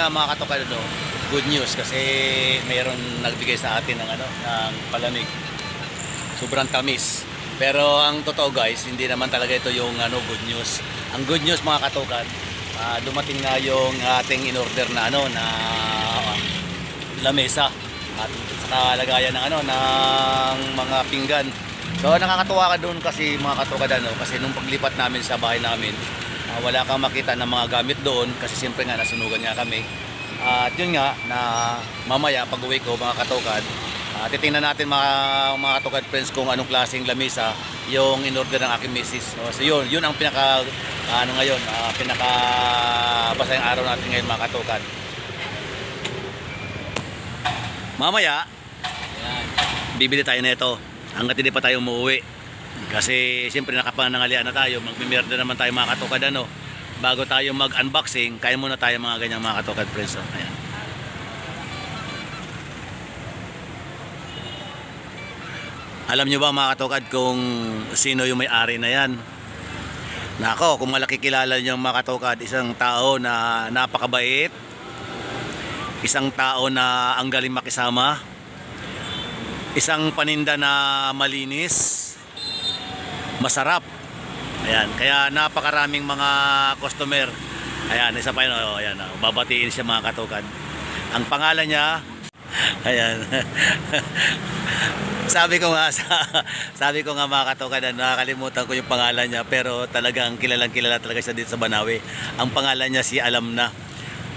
nga mga katokad ano, good news kasi mayroon nagbigay sa atin ng ano ng palamig. Sobrang tamis. Pero ang totoo guys, hindi naman talaga ito yung ano good news. Ang good news mga katokad, ah, dumating na yung ating in-order na ano na ah, lamesa at sa lagayan ng ano ng mga pinggan. So nakakatuwa ka doon kasi mga katokad ano kasi nung paglipat namin sa bahay namin, ah, wala kang makita ng mga gamit doon kasi siyempre nga nasunugan nga kami. At yun nga na mamaya pag uwi ko mga katokad, ah, titingnan natin mga mga katokad friends kung anong klaseng lamesa yung in-order ng aking misis. So, so yun, yun ang pinaka ano ngayon, ah, pinaka basayang araw natin ngayon mga katokad. Mamaya, Yan. bibili tayo nito hanggat hindi pa tayo umuwi. Kasi siyempre nakapanangalian na tayo, magmimerda naman tayo mga katokad ano. Bago tayo mag-unboxing, kaya muna tayo mga ganyang mga katokad friends. oh. Ayan. Alam nyo ba mga katokad kung sino yung may-ari na yan? Nako, kung malaki kilala nyo mga katokad, isang tao na napakabait, isang tao na ang galing makisama, isang paninda na malinis, masarap. Ayan, kaya napakaraming mga customer. Ayan, isa pa yun, oh, ayan, oh, babatiin siya mga katukan. Ang pangalan niya, ayan. sabi ko nga, sa- sabi ko nga mga katukan, na nakakalimutan ko yung pangalan niya, pero talagang kilalang kilala talaga siya dito sa Banawi. Ang pangalan niya si Alam na.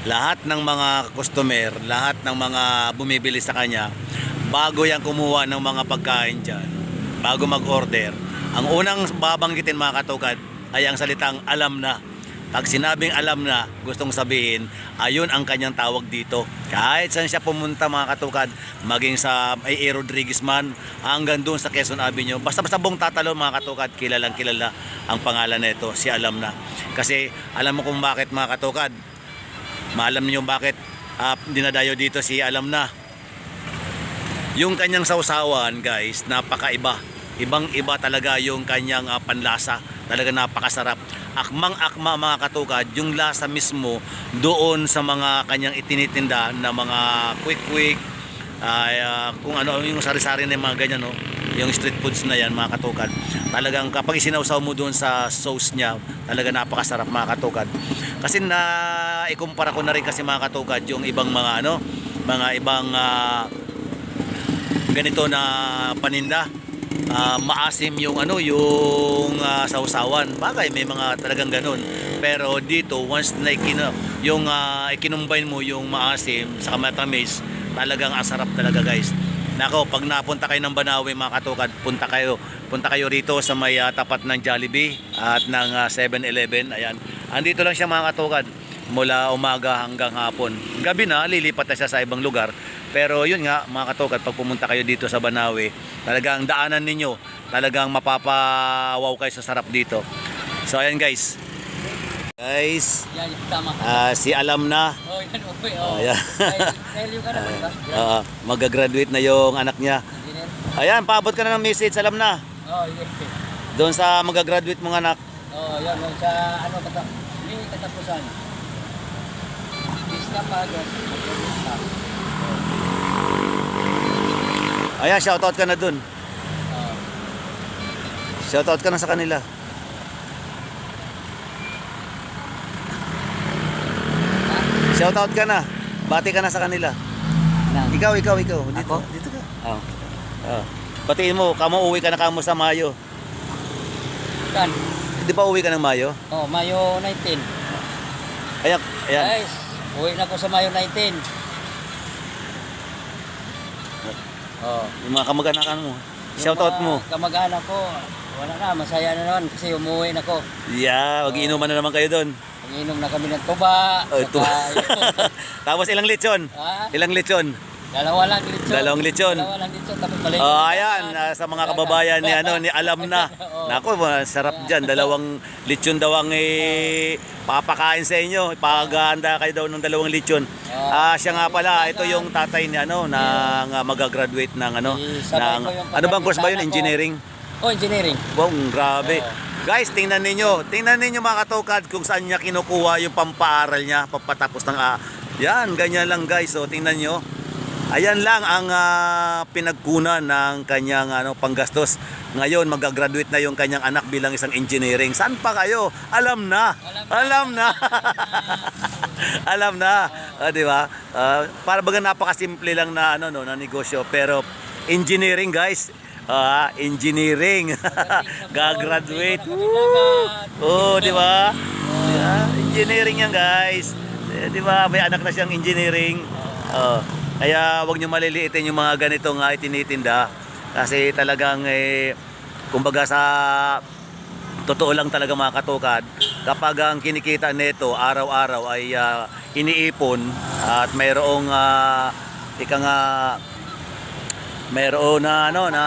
Lahat ng mga customer, lahat ng mga bumibili sa kanya, bago yan kumuha ng mga pagkain dyan, bago mag-order, ang unang babanggitin mga katukad ay ang salitang alam na. Pag sinabing alam na, gustong sabihin, ayun ang kanyang tawag dito. Kahit saan siya pumunta mga katukad, maging sa A.A. Rodriguez man, hanggang doon sa Quezon Avenue, basta-basta buong tatalo mga katukad, kilalang kilala ang pangalan nito, si alam na. Kasi alam mo kung bakit mga katukad, maalam niyo bakit ah, dinadayo dito si alam na. Yung kanyang sausawan, guys, napakaiba. Ibang-iba talaga yung kanyang ah, panlasa. Talaga napakasarap. Akmang-akma mga katukad, yung lasa mismo doon sa mga kanyang itinitinda na mga quick-quick, ay ah, kung ano yung sari-sari na yung mga ganyan, no? yung street foods na yan mga katukad. Talagang kapag isinawsaw mo doon sa sauce niya, talaga napakasarap mga katukad. Kasi na ikumpara ko na rin kasi mga katukad yung ibang mga ano, mga ibang ah, ganito na paninda Ah, maasim yung ano yung ah, sausawan bagay may mga talagang ganun. Pero dito once na ikino, yung uh, ikinumbine mo yung maasim sa matamis talagang ang sarap talaga guys. Nako pag napunta kayo ng Banawi mga katukad punta kayo punta kayo rito sa may ah, tapat ng Jollibee at ng ah, 7-Eleven ayan. Andito lang siya mga katukad mula umaga hanggang hapon. Gabi na lilipat na siya sa ibang lugar pero yun nga mga katokat, pag pumunta kayo dito sa Banawi, talagang daanan ninyo, talagang mapapawaw kayo sa sarap dito. So ayan guys. Guys, Yan, tama. ah, si Alam na, Oh, yan, okay. Oh. Ayan. Dahil yung ka naman ba? ah, magagraduate na yung anak niya. Ayan, paabot ka na ng message, Alam na. Oh, yes. Doon sa magagraduate mong anak. Oh, yan. Yung sa ano kata, may katapusan. Vista pa. Vista. Ayan, shoutout ka na. Oh. Shoutout ka na sa kanila. Shoutout ka na. Bati ka na sa kanila. Ikaw, ikaw, ikaw. Dito, Ako? dito ka. Oh. Ah. Batiin mo, kamo uwi ka na kamo sa Mayo. Kan. Di ba uwi ka ng Mayo? Oh, Mayo 19. Ayan, ayan. Guys, uwi na ko sa Mayo 19. Oh. Yung mga kamag-anakan mo. Shoutout mo. Kamag-anak ko, wala na, masaya na naman kasi umuwi na ko. Yeah, mag-iinuman na naman kayo doon. Mag-inom na kami ng tuba. Oh, tuba. Tapos ilang lechon? ha? Ilang lechon? Dalawa lang lechon. Dalawang lechon. Dalawa lang lechon tapos balik. Oh, ayan, ah, sa mga kababayan ni ano, ni alam na. Oo. Nako, sarap diyan. Dalawang lechon daw ang eh, papakain sa inyo. Ipaghahanda kayo daw ng dalawang lechon. Ah, siya nga pala, ito yung tatay ni ano, ng ah, magagraduate ng ano, ng ano bang course ba yun? Engineering. Oh, engineering. Wow, grabe. Guys, tingnan ninyo. Tingnan ninyo mga katokad kung saan niya kinukuha yung pampaaral niya, papatapos ng ah, Yan, ganyan lang guys. So tingnan nyo. Ayan lang ang ah, pinagkunan ng kanyang ano, panggastos. Ngayon, magagraduate na yung kanyang anak bilang isang engineering. Saan pa kayo? Alam na. Alam na. Alam na. Ah, di ba? Ah, para baga napakasimple lang na ano no, na negosyo pero engineering guys. Ah, engineering. Gagraduate. Oh, di ba? Yeah, engineering yan guys. Eh, di ba? May anak na siyang engineering. Oh, kaya wag niyo maliliitin yung mga ganitong uh, itinitinda. Kasi talagang eh kumbaga sa totoo lang talaga mga katukad kapag ang kinikita nito araw-araw ay ah, iniipon at mayroong uh, ika nga mayroon na ano na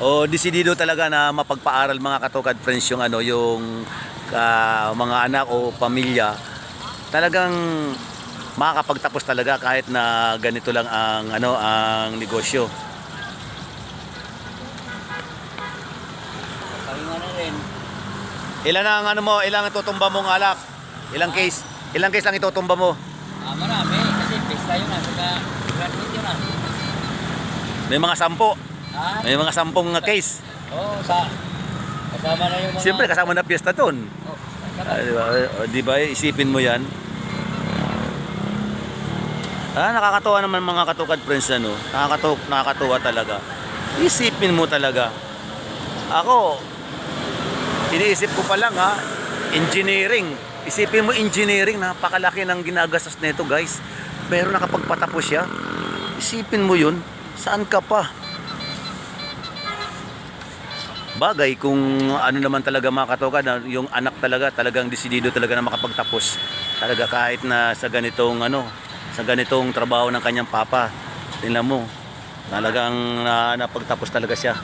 o desidido talaga na mapagpaaral mga katukad friends yung ano yung ah, mga anak o pamilya talagang makakapagtapos talaga kahit na ganito lang ang ano ang negosyo. Pahinga na rin. Ilan ang ano mo, ilang itutumba mong alak? Ilang case? Ilang case ang itutumba mo? Ah, marami. Kasi pista yun ah. Saka graduate yun ah. May mga sampo. Ha? May mga sampung case. Oo, sa... Kasama na yung mga... Siyempre kasama na piyesta doon. Oh, Ah, di ba? O, di ba? Isipin mo 'yan. Ah, nakakatuwa naman mga katukad friends ano. Nakakatuwa, nakakatuwa talaga. Isipin mo talaga. Ako, iniisip ko pa lang ha, engineering. Isipin mo engineering, napakalaki ng ginagastos nito guys. Pero nakapagpatapos siya. Isipin mo yun, saan ka pa? Bagay kung ano naman talaga mga katoka yung anak talaga talagang desidido talaga na makapagtapos. Talaga kahit na sa ganitong ano, sa ganitong trabaho ng kanyang papa. Tingnan mo. Talagang na, napagtapos talaga siya.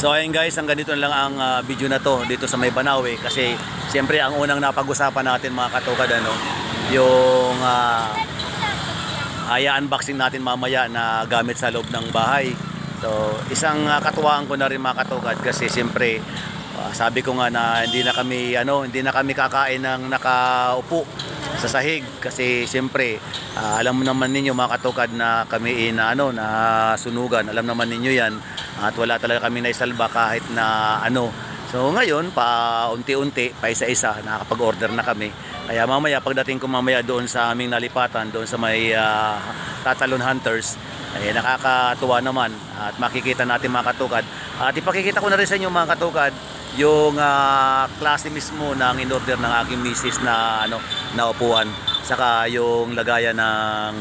So ayun guys, ang ganito lang ang ah, video na to dito sa May Banawe kasi siyempre ang unang napag-usapan natin mga katokad ano, yung uh, unboxing natin mamaya na gamit sa loob ng bahay. So isang ah, katuwaan ko na rin mga katokad kasi siyempre ah, sabi ko nga na hindi na kami ano, hindi na kami kakain ng nakaupo sa sahig. Kasi siyempre ah, alam mo naman ninyo mga katokad na kami in ano na sunugan. Alam naman ninyo yan. At wala talaga kami naisalba kahit na ano. So ngayon pa unti-unti pa isa-isa nakakapag-order na kami kaya mamaya pagdating ko mamaya doon sa aming nalipatan doon sa may ah, Tatalon Hunters ay nakakatuwa naman at makikita natin mga katukad. At ipakikita ko na rin sa inyo mga katukad yung ah, klase mismo ng in-order ng aking misis na ano na saka yung lagayan ng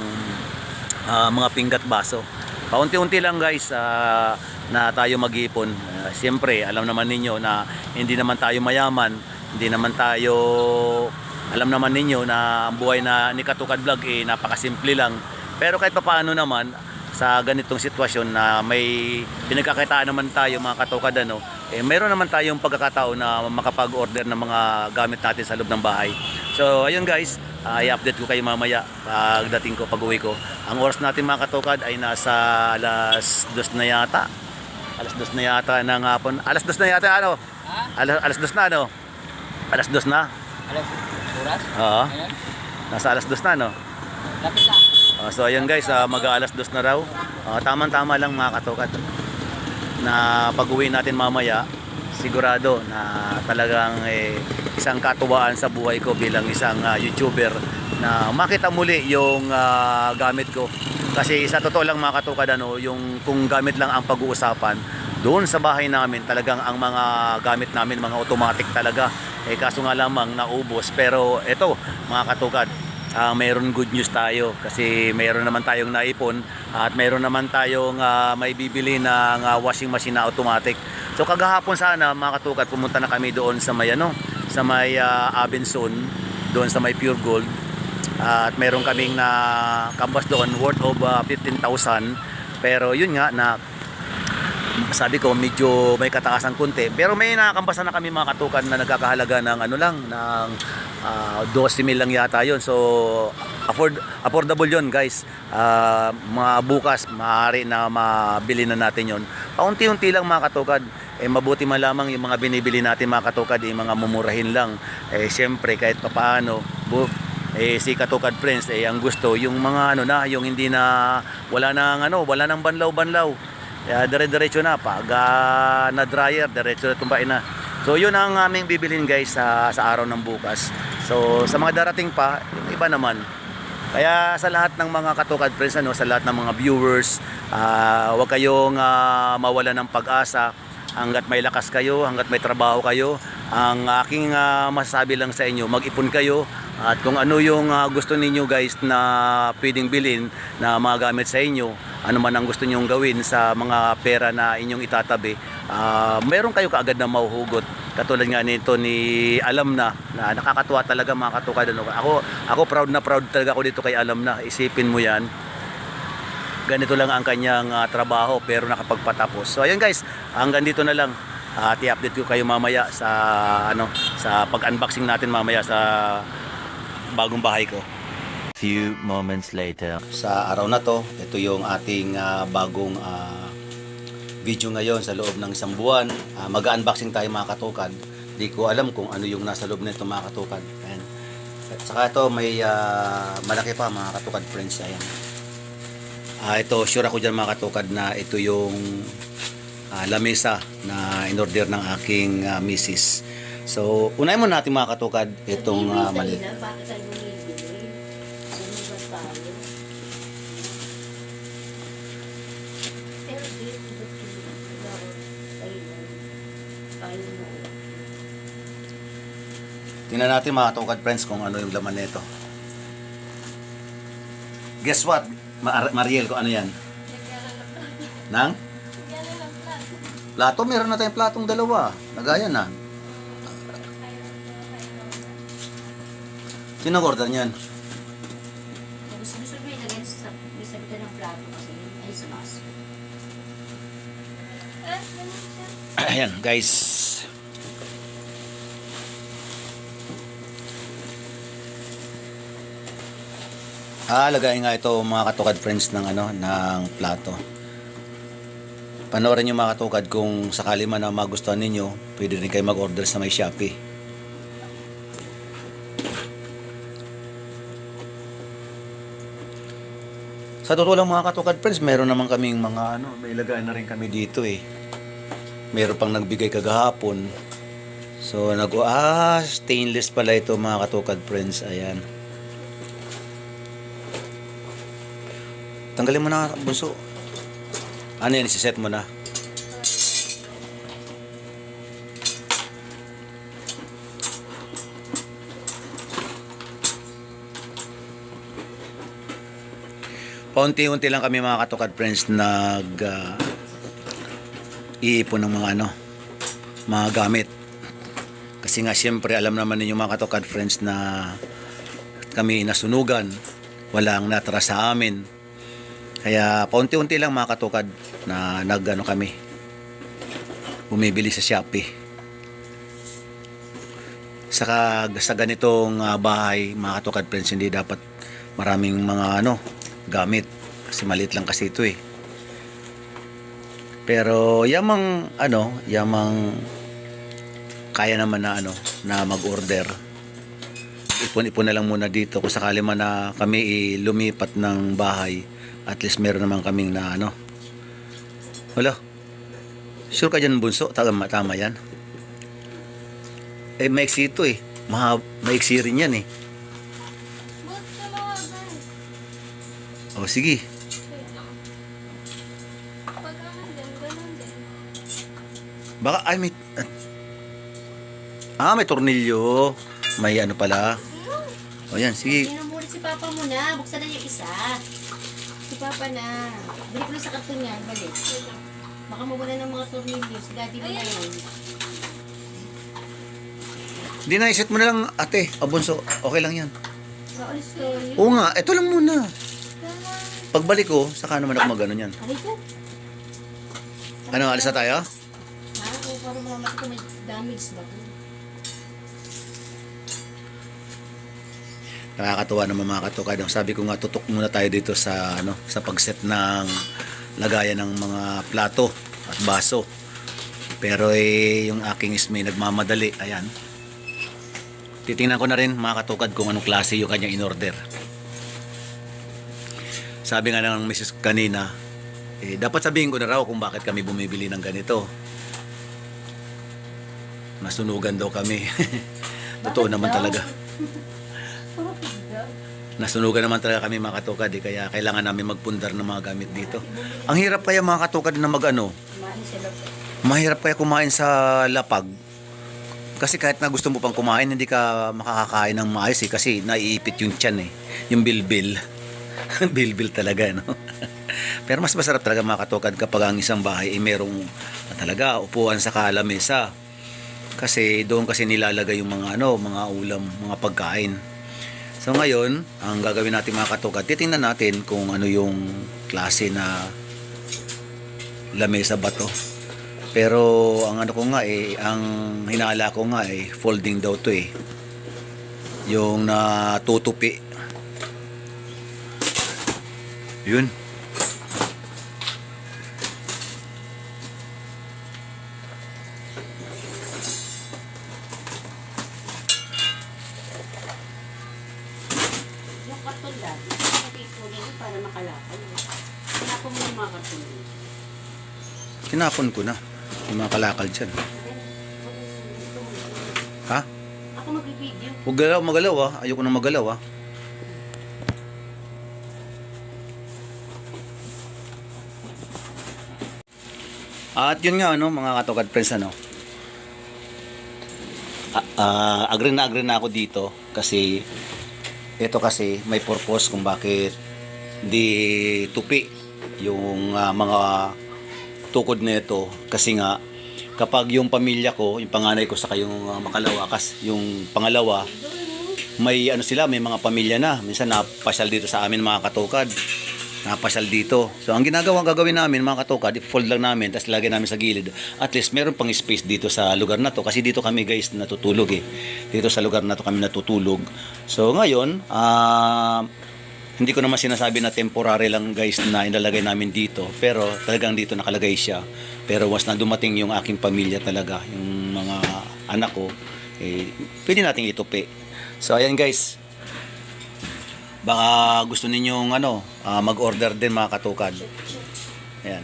ah, mga pinggat baso. Paunti-unti lang guys ah, na tayo mag-ipon Ah, siyempre alam naman ninyo na hindi naman tayo mayaman hindi naman tayo alam naman ninyo na ang buhay na ni Katukad Vlog eh napakasimple lang pero kahit papaano naman sa ganitong sitwasyon na may pinagkakitaan naman tayo mga katukad ano, eh meron naman tayong pagkakataon na makapag-order ng mga gamit natin sa loob ng bahay. So ayun guys, ah, i-update ko kayo mamaya pagdating ko, pag-uwi ko. Ang oras natin mga katukad ay nasa alas dos na yata. Alas dos na yata ng hapon. Alas dos na yata ano? Ha? Alas, alas dos na ano? Alas dos na? Alas, oras? Oo. Ayan. Nasa alas dos na no? Lapit na. Ah, so ayun guys, uh, mag-aalas dos na raw. Ah, tamang-tama lang mga katukat. Na pag-uwi natin mamaya, sigurado na talagang eh, isang katuwaan sa buhay ko bilang isang ah, YouTuber na makita muli yung ah, gamit ko. Kasi sa totoo lang mga katukat, ano, yung kung gamit lang ang pag-uusapan, doon sa bahay namin talagang ang mga gamit namin mga automatic talaga eh kaso nga lamang naubos. Pero eto mga katukad ah mayroon good news tayo kasi mayroon naman tayong naipon at mayroon naman tayong ah, may bibili ng ah, washing machine na automatic. So kagahapon sana mga katukad pumunta na kami doon sa may ano sa may ah, Abenson doon sa may Pure Gold. At mayroon kaming na canvas doon worth of ah, 15,000 pero yun nga na sabi ko medyo may katakasan kunti pero may nakakambasan na kami mga katukan na nagkakahalaga ng ano lang ng Ah, 12 mil lang yata yun. So, afford, affordable yun guys. Ah, mga bukas, maaari na mabili na natin yun. Paunti-unti lang mga katukad. Eh, mabuti man lamang yung mga binibili natin mga katukad, yung mga mumurahin lang. Eh, siyempre, kahit papaano, eh, si Katukad Prince, eh, ang gusto, yung mga ano na, yung hindi na, wala nang ano, wala nang banlaw-banlaw. Kaya dire-diretso na, pag ah, na dryer, diretso na tumbain na. So yun ang aming bibilin guys sa, sa araw ng bukas. So sa mga darating pa, yung iba naman. Kaya sa lahat ng mga katukad friends, ano, sa lahat ng mga viewers, ah, huwag kayong ah, mawala ng pag-asa hanggat may lakas kayo, hanggat may trabaho kayo. Ang aking ah, masasabi lang sa inyo, mag-ipon kayo at kung ano yung ah, gusto ninyo guys na pwedeng bilhin na magamit sa inyo, ano man ang gusto nyong gawin sa mga pera na inyong itatabi, ah, meron kayo kaagad na mahuhugot. Katulad nga nito ni Alam na, na nakakatuwa talaga mga katukad. Ano. Ako, ako proud na proud talaga ako dito kay Alam na. Isipin mo yan ganito lang ang kanyang ah, trabaho pero nakapagpatapos. So ayun guys, hanggang dito na lang. At i-update ko kayo mamaya sa ano sa pag-unboxing natin mamaya sa bagong bahay ko. Few moments later. Sa araw na to, ito yung ating ah, bagong ah, video ngayon sa loob ng isang buwan. Ah, mag-unboxing tayo mga katukad. Di ko alam kung ano yung nasa loob nito mga katukad. Ayan. At saka ito may ah, malaki pa mga katukad friends. Ayan. Ah, ito, sure ako dyan mga katukad na ito yung ah, lamesa na in-order ng aking ah, misis. So, unahin muna natin mga katukad itong ah, maliit. Mo. Tingnan natin mga katukad friends kung ano yung laman nito. Guess what? Mar- Mariel, kung ano yan? Nang? Plato, meron na tayong platong dalawa. Nagaya na. Sino order niyan? Gusto gusto mo ilagay sa may sabitan ng plato kasi yun ay sa maso. Ayan, guys. Ah, lagay nga ito mga katukad friends ng ano, ng plato. Panoorin niyo mga katukad kung sakali man na magustuhan ninyo, pwede rin kayo mag-order sa may Shopee. Sa totoo lang mga katukad friends, meron naman kaming mga ano, may lagay na rin kami dito eh meron pang nagbigay kagahapon. So, nag ah, stainless pala ito mga katukad friends. Ayan. Tanggalin mo na, bunso. Ano yan, isiset mo na. Paunti-unti lang kami mga katukad friends nag ah, iipon ng mga ano, mga gamit. Kasi nga siyempre alam naman ninyo mga katokad friends na kami nasunugan, walang natira sa amin. Kaya paunti-unti lang mga katukad na nagano kami, bumibili sa Shopee. Saka sa ganitong ah, bahay, mga katukad friends, hindi dapat maraming mga ano, gamit. Kasi maliit lang kasi ito eh. Pero yamang ano, yamang kaya naman na ano na mag-order. Ipon-ipon na lang muna dito kung sakali man na kami lumipat ng bahay. At least meron naman kaming na ano. Wala. Sure ka dyan bunso? Tama, tama yan. Eh, maiksi ito eh. Maha, maiksi rin yan eh. O sige. Baka, ay may... Ah, may tornilyo. May ano pala. O yan, sige. Sinumulit si Papa mo na. Buksan na yung isa. Si Papa na. Balik mo na sa karton niya. Balik. Baka mawala ng mga tornilyo. Si Daddy mo na yun. Hindi na, iset mo na lang, ate. O bunso, okay lang yan. Maalis to. Oo nga, ito lang muna. Pagbalik ko, saka naman ako mag-ano yan. Aray ko. Ano, alis na tayo? Ha? O para malaman ko may damage ba? Nakakatuwa naman mga katukad. Sabi ko nga tutok muna tayo dito sa ano sa pagset ng lagayan ng mga plato at baso. Pero eh yung aking ismay nagmamadali. Ayan. Titingnan ko na rin mga katukad kung anong klase yung kanyang in-order. Sabi nga ng Mrs. kanina, eh, dapat sabihin ko na raw kung bakit kami bumibili ng ganito. Nasunugan daw kami. Totoo Bakit naman daw? talaga. Nasunugan naman talaga kami mga katukad eh, kaya kailangan namin magpundar ng mga gamit dito. Ang hirap kaya mga katukad na mag ano, Kumain sila po. mahirap kaya kumain sa lapag. Kasi kahit na gusto mo pang kumain, hindi ka makakakain ng maayos eh, kasi naiipit yung tiyan eh, yung bilbil. bilbil talaga, no? Pero mas masarap talaga mga katukad kapag ang isang bahay ay merong ah, talaga upuan sa kalamesa. Kasi doon kasi nilalagay yung mga ano, mga ulam, mga pagkain. So ngayon, ang gagawin natin mga katukad, titingnan natin kung ano yung klase na lamesa ba to. Pero ang ano ko nga eh, ang hinala ko nga eh, folding daw to eh. Yung natutupi. Yun. Yung karton dati, nakikunin mo para makalakal. Tinapon mo yung mga karton. Tinapon ko na. Yung mga kalakal dyan. Ha? Ako magbibideo. Huwag galaw, magalaw ah. Ayoko na magalaw ah. At yun nga ano, mga katokad friends ano. Ah, agree na agree na ako dito kasi ito kasi may purpose kung bakit di tupi yung ah, mga tukod nito kasi nga kapag yung pamilya ko, yung panganay ko sa yung uh, makalawa, kas yung pangalawa, may ano sila, may mga pamilya na. Minsan napasyal dito sa amin mga katukad. Napasyal dito. So ang ginagawa gagawin namin mga katukad, i-fold lang namin, tapos lagay namin sa gilid. At least meron pang space dito sa lugar na to kasi dito kami guys natutulog eh. Dito sa lugar na to kami natutulog. So ngayon, ah hindi ko naman sinasabi na temporary lang guys na inalagay namin dito pero talagang dito nakalagay siya pero once na dumating yung aking pamilya talaga yung mga anak ko eh, pwede nating itupi so ayan guys baka gusto ninyong ano ah, mag-order din mga katukad. Ayan.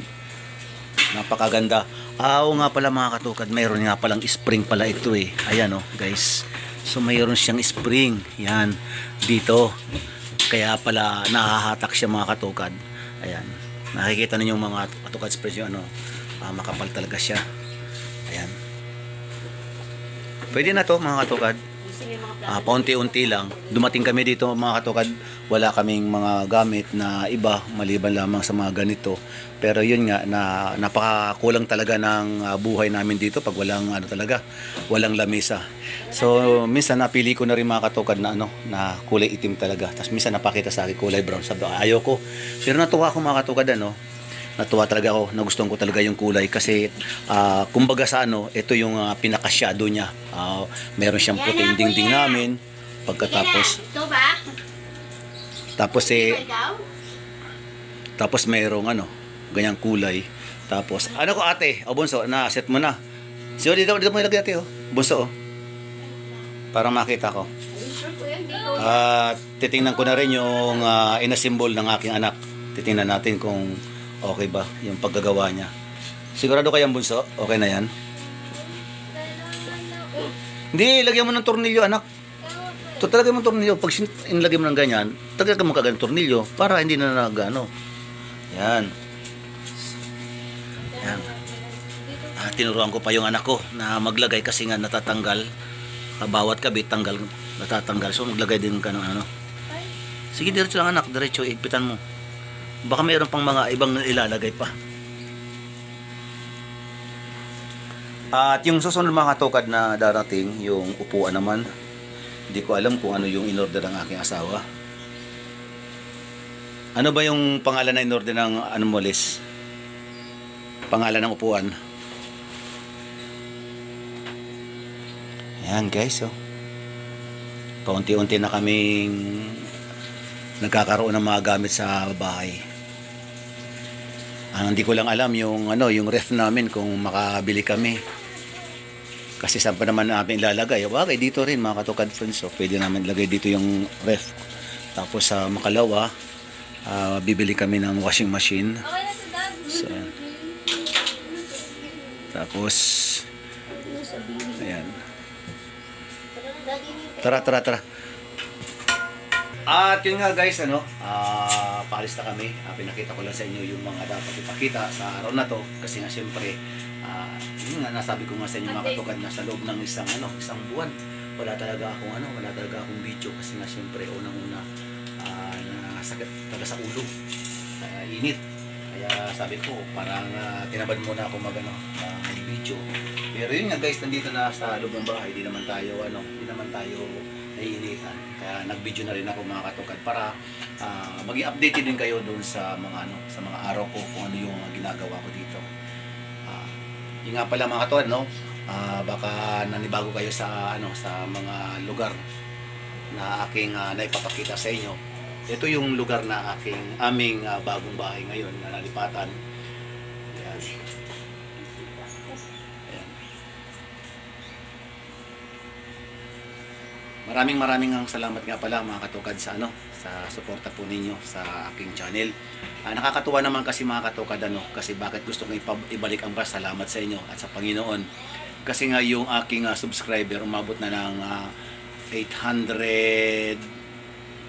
Napakaganda. Ah, nga pala mga katukad mayroon nga palang spring pala ito eh. Ayan oh guys. So mayroon siyang spring. Yan dito. Kaya pala nahahatak siya mga katukad. Ayan. Nakikita ninyo mga katukad spring yung ano ah, makapal talaga siya. Ayan. Pwede na to mga katukad Ah, paunti-unti lang. Dumating kami dito mga katukad, wala kaming mga gamit na iba maliban lamang sa mga ganito. Pero yun nga na napakakulang talaga ng ah, buhay namin dito pag walang ano talaga, walang lamesa. So minsan napili ko na rin mga katukad na ano, na kulay itim talaga. Tapos minsan napakita sa akin kulay brown. Sabi ko, ayaw ko. Pero natuwa ako mga katukad ano, natuwa talaga ako nagustuhan ko talaga yung kulay kasi ah, kumbaga sa ano ito yung uh, pinaka-shadow niya. Ah, meron siyang Yan puting dingding namin. Pagkatapos Ito ba? tapos eh tapos mayroong ano ganyang kulay. Tapos ano ko ate? O bunso na set mo na. So dito dito mo ilagay ate oh. Bunso oh. Para makita ko. At titingnan ko na rin yung uh, inasimbol ng aking anak. Titingnan natin kung okay ba yung paggagawa niya? Sigurado kayang bunso? Okay na yan? Hindi lagyan mo ng tornilyo anak. To talaga mo ng tornilyo. Pag inilagay mo ng ganyan talaga mo kagad tornilyo para hindi na nag ano yan. Yan. Ah, tinuruan ko pa yung anak ko na maglagay kasi nga natatanggal. Ah, bawat kabit tanggal natatanggal. So maglagay din ka ng ano. Sige diretso lang anak. Diretso igpitan mo baka mayroon pang mga ibang ilalagay pa at yung susunod mga tukad na darating yung upuan naman hindi ko alam kung ano yung inorder ng aking asawa ano ba yung pangalan na inorder ng ano pangalan ng upuan Ayan guys, oh. paunti-unti na kaming nagkakaroon ng mga gamit sa bahay. Ang hindi ko lang alam yung ano, yung ref namin kung makabili kami. Kasi saan pa naman namin ilalagay? Bagay dito rin mga katukad friends. So, pwede naman lagay dito yung ref. Tapos sa makalawa, ah, bibili kami ng washing machine. So. Tapos, ayan. Tara, tara, tara. At yun nga guys, ano, ah paalis na kami. Ah, pinakita ko lang sa inyo yung mga dapat ipakita sa araw na to. Kasi nga siyempre, ah yun nga, nasabi ko nga sa inyo mga katugad na sa loob ng isang, ano, isang buwan. Wala talaga akong, ano, wala talaga akong video. Kasi nga siyempre, unang-una, ah nasakit talaga sa ulo. Sa init. Kaya sabi ko, parang ah, tinabad muna ako mag, ano, mag video. Pero yun nga guys, nandito na sa loob ng bahay. Di naman tayo, ano, di naman tayo naiinitan. Kaya nag-video na rin ako mga katukad para ah, maging updated din kayo doon sa mga ano, sa mga araw ko kung ano yung ginagawa ko dito. Ah, yun nga pala mga katukad, no? Ah, baka nanibago kayo sa ano sa mga lugar na aking ah, naipapakita sa inyo. Ito yung lugar na aking aming ah, bagong bahay ngayon na nalipatan. Ayan. Maraming maraming ang salamat nga pala mga katukad sa ano sa suporta po ninyo sa aking channel. Ah, nakakatuwa naman kasi mga katukad ano kasi bakit gusto kong ibalik ang pasalamat sa inyo at sa Panginoon. Kasi nga yung aking ah, subscriber umabot na ng ah, 800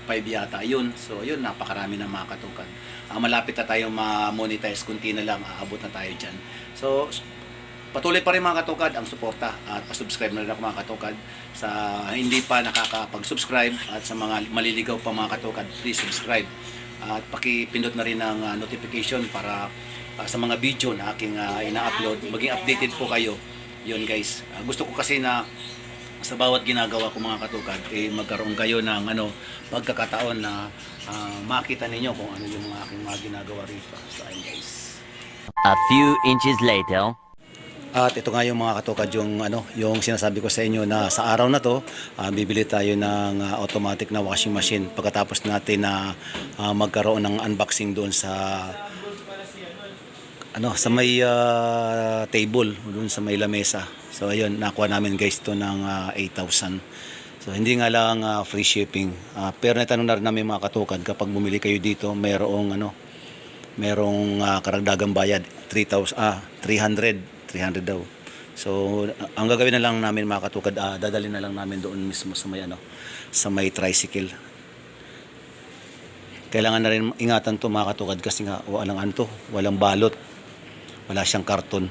5 yata yun. So yun napakarami ng mga katukad. Ah, malapit na tayo ma-monetize kunti na lang aabot na tayo diyan. So patuloy pa rin mga katukad ang suporta at pa-subscribe na rin ako mga katukad sa hindi pa nakakapag-subscribe at sa mga maliligaw pa mga katukad please subscribe. At pakipindot na rin ng ah, notification para ah, sa mga video na aking ah, ina-upload maging updated po kayo. Yun guys. Ah, gusto ko kasi na sa bawat ginagawa ko mga katukad eh magkaroon kayo ng ano pagkakataon na ah, makita ninyo kung ano yung mga aking mga ginagawa rito. So ayun guys. A few inches later. At ito nga yung mga katukad yung ano, yung sinasabi ko sa inyo na sa araw na to, ah, bibili tayo ng ah, automatic na washing machine pagkatapos natin na ah, magkaroon ng unboxing doon sa ano, sa may ah, table, doon sa may lamesa. So ayun, nakuha namin guys to ng ah, 8,000. So hindi nga lang ah, free shipping. Ah, pero natanong na rin namin mga katukad kapag bumili kayo dito, mayroong ano, merong ah, karagdagang bayad 3,000 ah 300 300 daw. So ang gagawin na lang namin mga katukad ah, dadalhin na lang namin doon mismo sa may ano sa may tricycle. Kailangan na rin ingatan to mga katukad kasi nga walang anto walang balot wala siyang karton.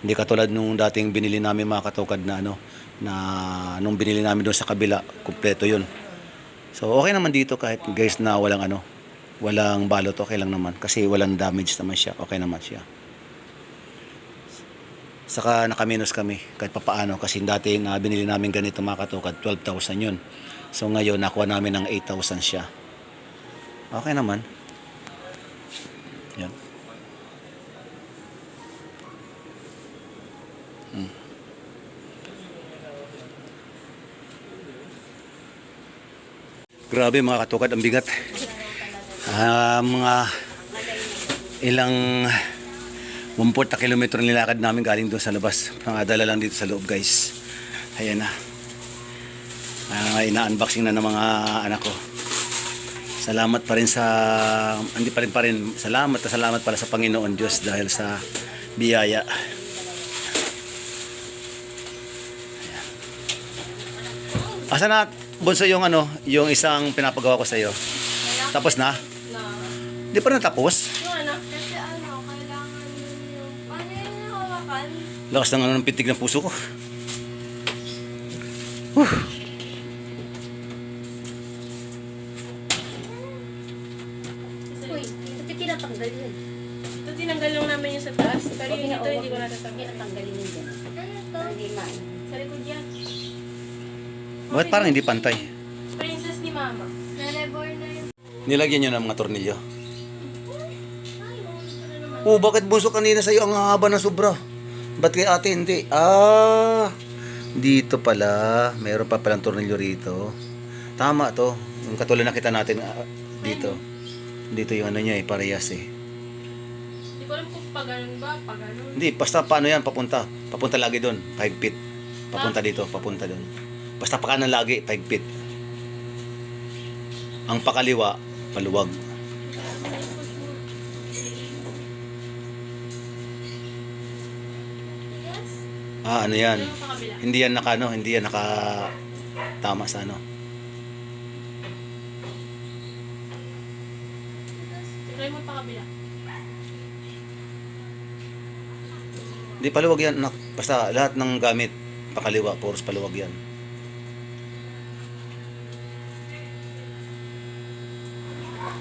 Hindi katulad nung dating binili namin mga katukad na ano na nung binili namin doon sa kabila kumpleto yun. So okay naman dito kahit guys na walang ano walang balot okay lang naman. Kasi walang damage naman siya okay naman siya saka nakaminos kami kahit papaano kasi dati na binili namin ganito mga katukad 12,000 yun so ngayon nakuha namin ng 8,000 siya okay naman yan Hmm. Grabe mga katukad, ang bigat. Ah, mga ilang 140 kilometro nilakad namin galing doon sa labas. Nangadala lang dito sa loob guys. Ayan na. Ah, ina-unboxing na ng mga anak ko. Salamat pa rin sa hindi pa rin pa rin salamat na salamat para sa Panginoon Diyos dahil sa biyaya. Ayan. Asa na bunso yung ano, yung isang pinapagawa ko sa iyo. Tapos na? Di pa na tapos? Lakas ng ano ng pitig ng puso ko. Whew. Uy, ito tinatanggal yun. Ito tinanggal lang namin yung sa taas, pero yung hindi ko natatanggal. Tinatanggalin yun dyan. Ano to? Hindi man. Sa likod yan. Bakit parang hindi pantay? Princess ni Mama. Naleborn na yun. Nilagyan nyo ng mga tornilyo. Oh, bakit bunso kanina sa'yo ang haba na sobra? Ba't kay ate hindi? Ah, dito pala. Meron pa palang tornilyo rito. Tama to. Yung katulad nakita natin ah, dito. Dito yung ano niya eh, parehas eh. Hindi ko alam kung pa ganun ba, pa ganun. Hindi, basta paano yan, papunta. Papunta lagi doon, 5 feet. Papunta dito, papunta doon. Basta pa kanan lagi, 5 feet. Ang pakaliwa, paluwag. Ah, ano yan? Hindi yan naka, ano, hindi yan naka tama sa ano. Try mo pa kabila. Hindi paluwag yan, anak. Basta lahat ng gamit, pakaliwa, puros paluwag yan.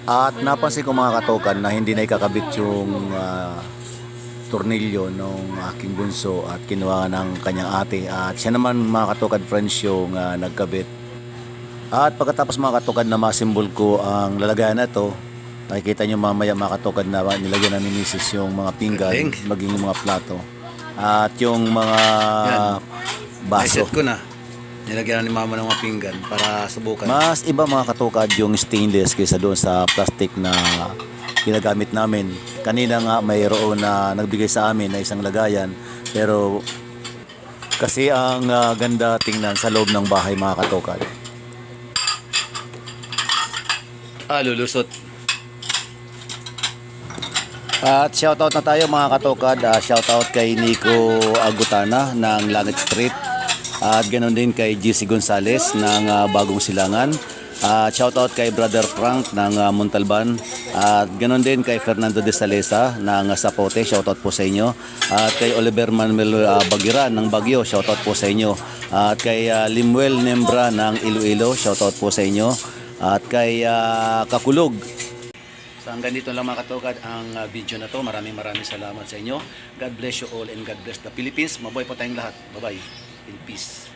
At napansin ko mga katokan na hindi na ikakabit yung ah, tornilyo ng aking bunso at kinuha ng kanyang ate. At siya naman mga katokan friends yung ah, nagkabit. At pagkatapos mga katokan na masimbol ko ang lalagayan na to, makikita nyo mamaya mga katokan na nilagyan na ni Mrs. yung mga pinggan, maging yung mga plato. At yung mga baso. ko na. Nilagyan ni mama ng mga pinggan para subukan. Mas iba mga katukad yung stainless kaysa doon sa plastic na ginagamit namin. Kanina nga mayroon na nagbigay sa amin na isang lagayan pero kasi ang ah, ganda tingnan sa loob ng bahay mga katukad. Ah, lulusot. At shoutout na tayo mga katokad. Ah, shoutout kay Nico Agutana ng Langit Street. At ganoon din kay GC Gonzales ng ah, Bagong Silangan. At shoutout kay Brother Frank ng ah, Montalban. At ganoon din kay Fernando de Salesa ng ah, Sapote. Shoutout po sa inyo. At kay Oliver Manuel ah, Bagiran ng Bagyo. Shoutout po sa inyo. At kay ah, Limuel Nembra ng Iloilo. Shoutout po sa inyo. At kay ah, Kakulog So hanggang dito lang mga katugad ang uh, video na to. Maraming maraming salamat sa inyo. God bless you all and God bless the Philippines. Mabuhay po tayong lahat. Bye-bye. In peace.